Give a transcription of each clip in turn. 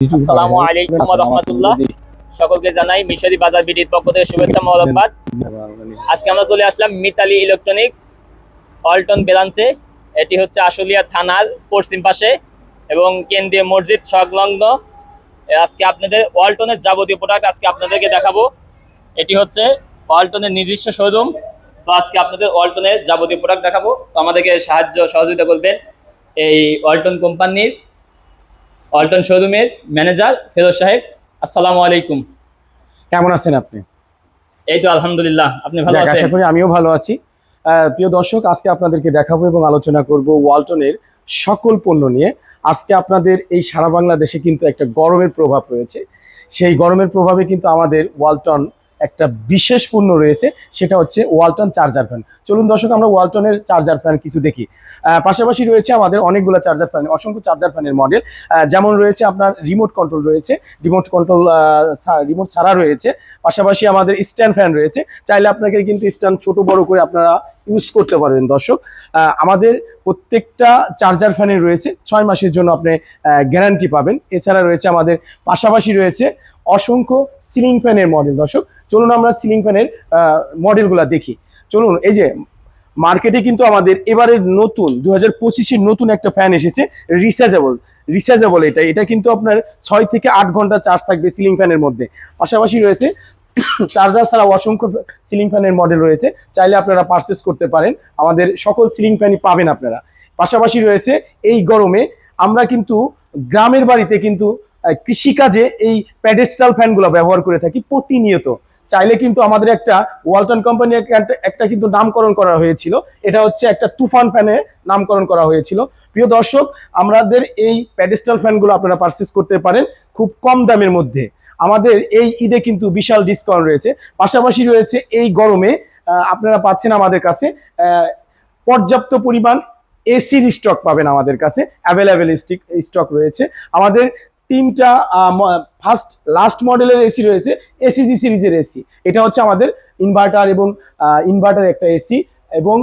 আসসালামু আলাইকুম ওয়া রাহমাতুল্লাহ সকলকে জানাই মিশরি বাজার বিডির পক্ষ থেকে শুভেচ্ছা মোবারকবাদ আজকে আমরা চলে আসলাম মিতালি ইলেকট্রনিক্স অল্টন ব্রাঞ্চে এটি হচ্ছে আশুলিয়া থানার পশ্চিম পাশে এবং কেন্দ্রীয় মসজিদ সংলগ্ন। আজকে আপনাদের ওয়ালটনের যাবতীয় প্রোডাক্ট আজকে আপনাদেরকে দেখাবো। এটি হচ্ছে ওয়ালটনের নিজস্ব শোরুম। তো আজকে আপনাদের ওয়ালটনের যাবতীয় প্রোডাক্ট দেখাবো। তো আমাদেরকে সাহায্য সহযোগিতা করবেন এই ওয়ালটন কোম্পানির ওয়ালটন শোরুমের ম্যানেজার ফেরোজ সাহেব আসসালামু আলাইকুম। কেমন আছেন আপনি? এই তো আলহামদুলিল্লাহ আপনি ভালো আছেন? আশা করি আমিও ভালো আছি। আহ, প্রিয় দর্শক আজকে আপনাদেরকে দেখাবো এবং আলোচনা করব ওয়ালটনের সকল পণ্য নিয়ে। আজকে আপনাদের এই সারা বাংলাদেশে কিন্তু একটা গরমের প্রভাব রয়েছে। সেই গরমের প্রভাবে কিন্তু আমাদের ওয়ালটন একটা বিশেষ পণ্য রয়েছে, সেটা হচ্ছে ওয়ালটন চার্জার ফ্যান। চলুন দর্শক, আমরা ওয়ালটনের চার্জার ফ্যান কিছু দেখি। পাশাপাশি রয়েছে আমাদের অনেকগুলো চার্জার ফ্যান, অসংখ্য চার্জার ফ্যানের মডেল যেমন রয়েছে আপনার রিমোট কন্ট্রোল রয়েছে রিমোট কন্ট্রোল রিমোট ছাড়া রয়েছে। পাশাপাশি আমাদের স্ট্যান্ড ফ্যান রয়েছে, চাইলে আপনাকে কিন্তু স্ট্যান্ড ছোট বড় করে আপনারা ইউজ করতে পারবেন দর্শক। আমাদের প্রত্যেকটা চার্জার ফ্যানের রয়েছে, ছয় মাসের জন্য আপনি গ্যারান্টি পাবেন। এছাড়া রয়েছে আমাদের পাশাপাশি রয়েছে অসংখ্য সিলিং ফ্যানের মডেল দর্শক। চলুন আমরা সিলিং ফ্যানের মডেলগুলো দেখি। চলুন, এই যে মার্কেটে কিন্তু আমাদের এবারের নতুন দু হাজার নতুন একটা ফ্যান এসেছে রিচার্জেবল রিচার্জেবল এটা এটা কিন্তু আপনার ছয় থেকে আট ঘণ্টা চার্জ থাকবে সিলিং ফ্যানের মধ্যে। পাশাপাশি রয়েছে চার্জার ছাড়া অসংখ্য সিলিং ফ্যানের মডেল রয়েছে, চাইলে আপনারা পারচেস করতে পারেন। আমাদের সকল সিলিং ফ্যানই পাবেন আপনারা। পাশাপাশি রয়েছে এই গরমে আমরা কিন্তু গ্রামের বাড়িতে কিন্তু কৃষিকাজে এই প্যাডেস্টাল ফ্যানগুলো ব্যবহার করে থাকি প্রতিনিয়ত। চাইলে কিন্তু আমাদের একটা ওয়ালটন কোম্পানি একটা কিন্তু নামকরণ করা হয়েছিল। এটা হচ্ছে একটা তুফান ফ্যানে নামকরণ করা হয়েছিল। প্রিয় দর্শক, আমাদের এই প্যাডেস্টাল ফ্যানগুলো আপনারা পারচেস করতে পারেন খুব কম দামের মধ্যে। আমাদের এই ঈদে কিন্তু বিশাল ডিসকাউন্ট রয়েছে। পাশাপাশি রয়েছে এই গরমে আপনারা পাচ্ছেন আমাদের কাছে পর্যাপ্ত পরিমাণ এসির স্টক পাবেন আমাদের কাছে। অ্যাভেলেবেল স্টক রয়েছে। আমাদের তিনটা ফার্স্ট লাস্ট মডেলের এসি রয়েছে এসিজি সিরিজের এসি এটা হচ্ছে আমাদের ইনভার্টার এবং ইনভার্টার একটা এসি এবং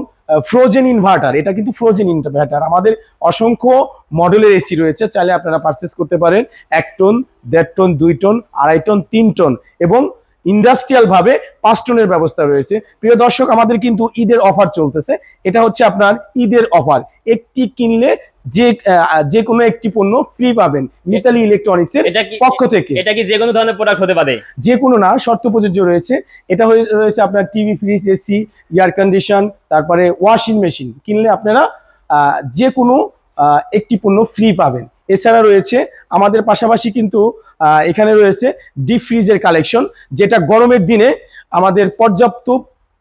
ফ্রোজেন ইনভার্টার এটা কিন্তু ফ্রোজেন ইনভার্টার আমাদের অসংখ্য মডেলের এসি রয়েছে, চাইলে আপনারা পারচেস করতে পারেন। এক টন দেড় টন দুই টন আড়াই টন তিন টন এবং ইন্ডাস্ট্রিয়াল ভাবে পাঁচ টনের ব্যবস্থা রয়েছে। প্রিয় দর্শক, আমাদের কিন্তু ঈদের অফার চলতেছে। এটা হচ্ছে আপনার ঈদের অফার একটি কিনলে যে যে কোনো একটি পণ্য ফ্রি পাবেন মিতালি ইলেকট্রনিক্স এর পক্ষ থেকে। এটা কি যে কোনো ধরনের প্রোডাক্ট হতে পারে? যে কোনো না শর্ত প্রযোজ্য রয়েছে। এটা হয়ে- রয়েছে আপনার TV fridge AC air condition তারপরে ওয়াশিং মেশিন কিনলে আপনারা যে কোনো একটি পণ্য ফ্রি পাবেন। এছাড়া রয়েছে আমাদের পাশাপাশি কিন্তু এখানে রয়েছে ডিপ ফ্রিজের কালেকশন যেটা গরমের দিনে আমাদের পর্যাপ্ত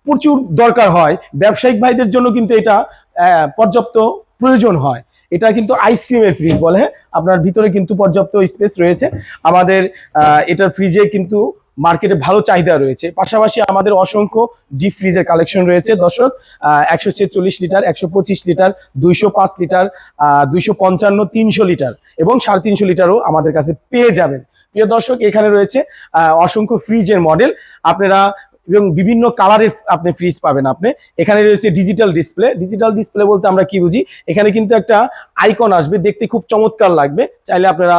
প্রচুর দরকার হয়। ব্যবসায়িক ভাইদের জন্য কিন্তু এটা পর্যাপ্ত প্রয়োজন হয়। এটা কিন্তু আইসক্রিমের ফ্রিজ বলে হ্যাঁ? আপনার ভিতরে কিন্তু পর্যাপ্ত স্পেস রয়েছে। আমাদের এটার ফ্রিজে কিন্তু মার্কেটে ভালো চাহিদা রয়েছে। পাশাপাশি আমাদের অসংখ্য ডিপ ফ্রিজের কালেকশন রয়েছে, দর্শক। একশো ছেচল্লিশ লিটার, একশো পঁচিশ লিটার, দুইশো পাঁচ লিটার দুইশো পঞ্চান্ন, তিনশো লিটার এবং সাড়ে তিনশো লিটারও আমাদের কাছে পেয়ে যাবেন। প্রিয় দর্শক, এখানে রয়েছে অসংখ্য ফ্রিজের মডেল আপনারা এবং বিভিন্ন কালারের আপনি ফ্রিজ পাবেন আপনি। এখানে রয়েছে ডিজিটাল ডিসপ্লে ডিজিটাল ডিসপ্লে বলতে আমরা কি বুঝি? এখানে কিন্তু একটা আইকন আসবে, দেখতে খুব চমৎকার লাগবে। চাইলে আপনারা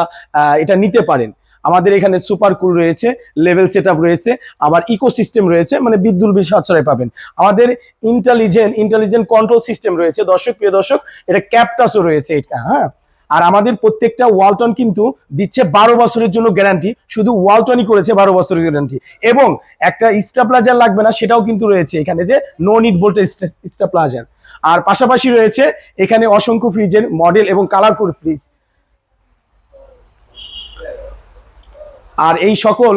এটা নিতে পারেন। আমাদের এখানে সুপার কুল রয়েছে লেভেল সেট রয়েছে, আবার ইকোসিস্টেম রয়েছে মানে বিদ্যুৎ বিল সাশ্রয় পাবেন। আমাদের ইন্টেলিজেন্ট ইন্টেলিজেন্ট কন্ট্রোল সিস্টেম রয়েছে। দর্শক, প্রিয় দর্শক, এটা ক্যাপটাসও রয়েছে এটা হ্যাঁ। আর আমাদের প্রত্যেকটা ওয়ালটন কিন্তু দিচ্ছে বারো বছরের জন্য গ্যারান্টি। শুধু ওয়ালটনই করেছে বারো বছরের গ্যারান্টি। এবং একটা স্টাপ্লাজার লাগবে না, সেটাও কিন্তু রয়েছে এখানে যে নো নিড বলতে স্টাপ্লাজার আর পাশাপাশি রয়েছে এখানে অসংখ্য ফ্রিজের মডেল এবং কালারফুল ফ্রিজ আর এই সকল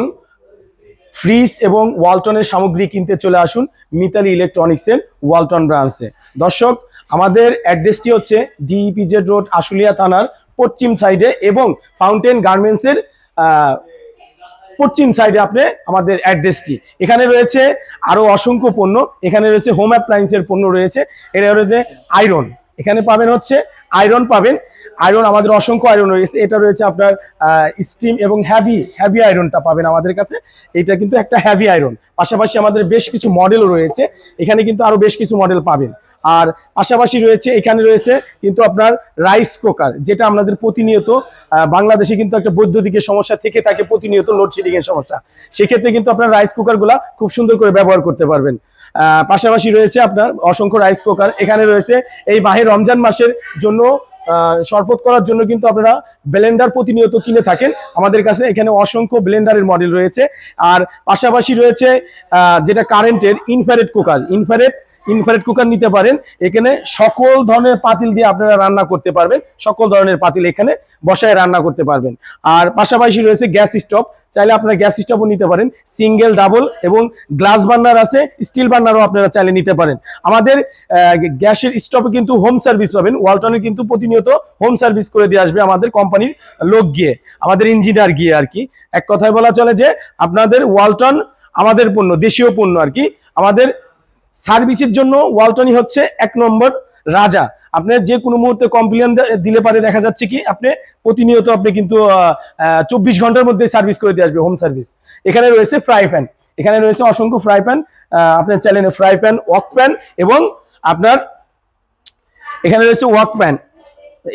ফ্রিজ এবং ওয়ালটনের সামগ্রী কিনতে চলে আসুন মিতালি ইলেকট্রনিক্সের ওয়ালটন ব্রাঞ্চে দর্শক আমাদের অ্যাড্রেসটি হচ্ছে ডিইপিজেড রোড আশুলিয়া থানার পশ্চিম সাইডে এবং ফাউন্টেন গার্মেন্টসের পশ্চিম সাইডে আপনি আমাদের অ্যাড্রেসটি এখানে রয়েছে আরও অসংখ্য পণ্য, এখানে রয়েছে হোম অ্যাপ্লায়েন্সের পণ্য রয়েছে, এটা রয়েছে আয়রন এখানে পাবেন হচ্ছে আয়রন পাবেন আয়রন, আমাদের অসংখ্য আয়রন রয়েছে। এটা রয়েছে আপনার স্টিম এবং হ্যাভি হ্যাভি আয়রনটা পাবেন আমাদের কাছে। এটা কিন্তু একটা হ্যাভি আয়রন। পাশাপাশি আমাদের বেশ কিছু মডেলও রয়েছে। এখানে কিন্তু আরও বেশ কিছু মডেল পাবেন। আর পাশাপাশি রয়েছে, এখানে রয়েছে কিন্তু আপনার রাইস কুকার যেটা আমাদের প্রতিনিয়ত বাংলাদেশে কিন্তু একটা বৈদ্যুতিকের সমস্যা থেকে থাকে, প্রতিনিয়ত লোডশেডিং এর সমস্যা। সেক্ষেত্রে কিন্তু আপনার রাইস কুকারগুলা খুব সুন্দর করে ব্যবহার করতে পারবেন। পাশাপাশি রয়েছে আপনার অসংখ্য রাইস কুকার এখানে রয়েছে এই বাহে রমজান মাসের জন্য শরবত করার জন্য কিন্তু আপনারা ব্লেন্ডার প্রতিনিয়ত কিনে থাকেন। আমাদের কাছে এখানে অসংখ্য ব্লেন্ডারের মডেল রয়েছে। আর পাশাপাশি রয়েছে যেটা কারেন্টের infrared cooker infrared infrared cooker নিতে পারেন। এখানে সকল ধরনের পাতিল দিয়ে আপনারা রান্না করতে পারবেন। সকল ধরনের পাতিল এখানে বসায় রান্না করতে পারবেন। আর পাশাপাশি রয়েছে গ্যাস স্টোভ চাইলে আপনারা গ্যাস স্টোভও নিতে পারেন, সিঙ্গেল, ডাবল এবং গ্লাস বার্নার আছে, স্টিল বার্নারও আপনারা চাইলে নিতে পারেন। আমাদের গ্যাসের স্টোভে কিন্তু হোম সার্ভিস পাবেন ওয়ালটনের কিন্তু প্রতিনিয়ত হোম সার্ভিস করে দিয়ে আসবে আমাদের কোম্পানির লোক গিয়ে, আমাদের ইঞ্জিনিয়ার গিয়ে আর কি। এক কথায় বলা চলে যে, আপনাদের ওয়ালটন আমাদের পণ্য, দেশীয় পণ্য আর কি। আমাদের সার্ভিসের জন্য ওয়ালটনই হচ্ছে এক নম্বর রাজা। আপনি যে কোনো মুহূর্তে কমপ্লেন দিলে পারে, দেখা যাচ্ছে কি আপনি প্রতিনিয়ত আপনি কিন্তু চব্বিশ ঘণ্টার মধ্যে সার্ভিস করে দিয়ে আসবে হোম সার্ভিস এখানে রয়েছে ফ্রাই প্যান এখানে রয়েছে অসংখ্য ফ্রাই প্যান আপনার চ্যানেলে ফ্রাই প্যান ওয়াক প্যান এবং আপনার এখানে রয়েছে ওয়াক প্যান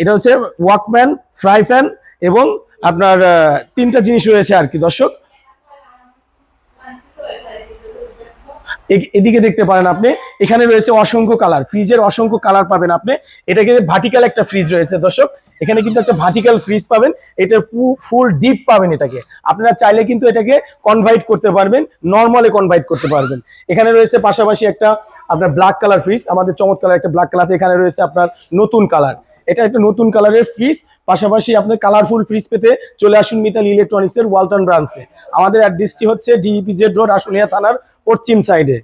এটা হচ্ছে ওয়াক প্যান ফ্রাই প্যান এবং আপনার তিনটা জিনিস রয়েছে আর কি, দর্শক। এদিকে দেখতে পারেন আপনি। এখানে রয়েছে অসংখ্য কালার ফ্রিজের অসংখ্য কালার পাবেন আপনি। এটাকে ভার্টিক্যাল একটা ফ্রিজ রয়েছে, দর্শক। এখানে কিন্তু একটা ভার্টিক্যাল ফ্রিজ পাবেন এটা ফুল ডিপ পাবেন এটাকে। আপনারা চাইলে কিন্তু এটাকে কনভার্ট করতে পারবেন নর্মালে কনভার্ট করতে পারবেন। এখানে রয়েছে পাশাপাশি একটা আপনার ব্ল্যাক কালার ফ্রিজ আমাদের চমৎকার একটা ব্ল্যাক কালার এখানে রয়েছে আপনার নতুন কালার এটা একটা নতুন কালারের ফ্রিজ পাশাপাশি আপনার কালারফুল ফ্রিজ পেতে চলে আসুন মিতাল ইলেকট্রনিক্স এর ওয়ালটন ব্রাঞ্চে। আমাদের অ্যাড্রেসটি হচ্ছে ডিইপিজেড রোড আশুলিয়া থানার পশ্চিম সাইডে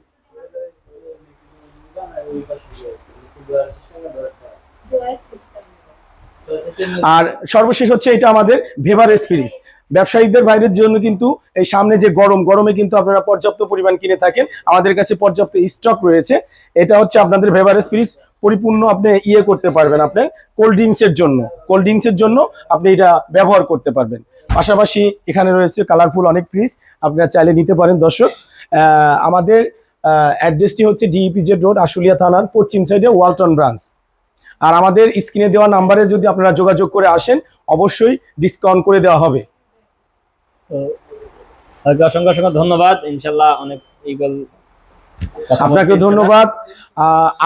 আর সর্বশেষ হচ্ছে এটা আমাদের ভেভারেজ ফ্রিজ ব্যবসায়ীদের বাইরের জন্য কিন্তু এই সামনে যে গরম, গরমে কিন্তু আপনারা পর্যাপ্ত পরিমাণ কিনে থাকেন। আমাদের কাছে পর্যাপ্ত স্টক রয়েছে। এটা হচ্ছে আপনাদের ভেভারেজ ফ্রিজ পরিপূর্ণ আপনি ইয়ে করতে পারবেন আপনার কোল্ড ড্রিঙ্কস এর জন্য। কোল্ড ড্রিঙ্কস এর জন্য আপনি এটা ব্যবহার করতে পারবেন। পাশাপাশি এখানে রয়েছে কালারফুল অনেক ফ্রিজ আপনারা চাইলে নিতে পারেন দর্শক। আমাদের অ্যাড্রেসটি হচ্ছে ডিইপিজেড রোড আশুলিয়া থানার পশ্চিম সাইডে ওয়ালটন ব্রাঞ্চ। আর আমাদের স্ক্রিনে দেওয়া নাম্বারে যদি আপনারা যোগাযোগ করে আসেন অবশ্যই ডিসকাউন্ট করে দেওয়া হবে। তো স্যারকে অসংখ্য অসংখ্য ধন্যবাদ। ইনশাল্লাহ অনেক ইগল আপনাকে ধন্যবাদ।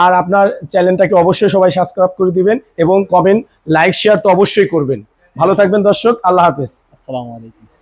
আর আপনার চ্যানেলটাকে অবশ্যই সবাই সাবস্ক্রাইব করে দিবেন এবং কমেন্ট লাইক শেয়ার তো অবশ্যই করবেন। ভালো থাকবেন দর্শক আল্লাহ হাফেজ। আসসালামু আলাইকুম।